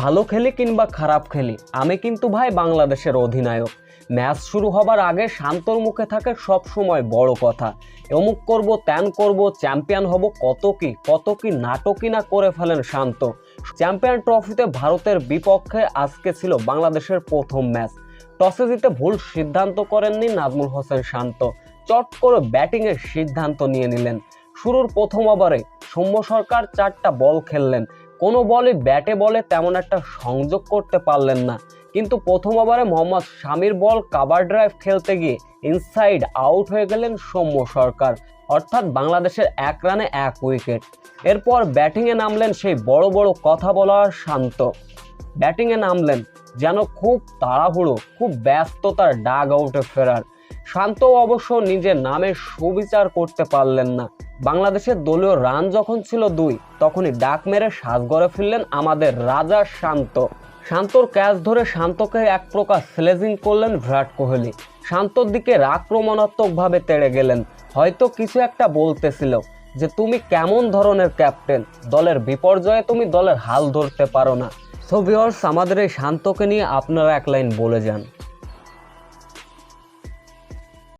ভালো খেলি কিংবা খারাপ খেলি, আমি কিন্তু ভাই বাংলাদেশের অধিনায়ক। ম্যাচ শুরু হবার আগে শান্তর মুখে থাকে সব সময় বড় কথা। অমুক করব ত্যান করব, চ্যাম্পিয়ন হব কত কি কত কি নাটকই না করে ফেলেন শান্ত। চ্যাম্পিয়ন ট্রফিতে ভারতের বিপক্ষে আজকে ছিল বাংলাদেশের প্রথম ম্যাচ। টসে জিতে ভুল সিদ্ধান্ত করেননি নাজমুল হোসেন শান্ত। চট করে ব্যাটিংয়ের সিদ্ধান্ত নিয়ে নিলেন। শুরুর প্রথম ওভারে সৌম্য সরকার চারটা বল খেললেন। কোনো বলে ব্যাটে বলে তেমন একটা সংযোগ করতে পারলেন না। কিন্তু প্রথম ওভারে মোহাম্মদ শামির বল কাভার ড্রাইভ খেলতে গিয়ে ইনসাইড আউট হয়ে গেলেন সৌম্য সরকার, অর্থাৎ বাংলাদেশের এক রানে এক উইকেট। এরপর ব্যাটিংয়ে নামলেন সেই বড় বড় কথা বলার শান্ত। ব্যাটিংয়ে নামলেন যেন খুব তাড়াহুড়ো, খুব ব্যস্ততার ডাগ আউটে ফেরার। শান্ত অবশ্য নিজের নামে সুবিচার করতে পারলেন না। বাংলাদেশের দলীয় রান যখন ছিল দুই, তখনই ডাক মেরে সাজ গড়ে ফিরলেন আমাদের রাজা শান্ত। শান্তর ক্যাচ ধরে শান্তকে এক প্রকার স্লেজিং করলেন বিরাট কোহলি। শান্তর দিকে আক্রমণাত্মকভাবে তেড়ে গেলেন। হয়তো কিছু একটা বলতেছিল যে, তুমি কেমন ধরনের ক্যাপ্টেন? দলের বিপর্যয়ে তুমি দলের হাল ধরতে পারো না। সো ভিওর্স আমাদের এই শান্তকে নিয়ে আপনারা এক লাইন বলে যান।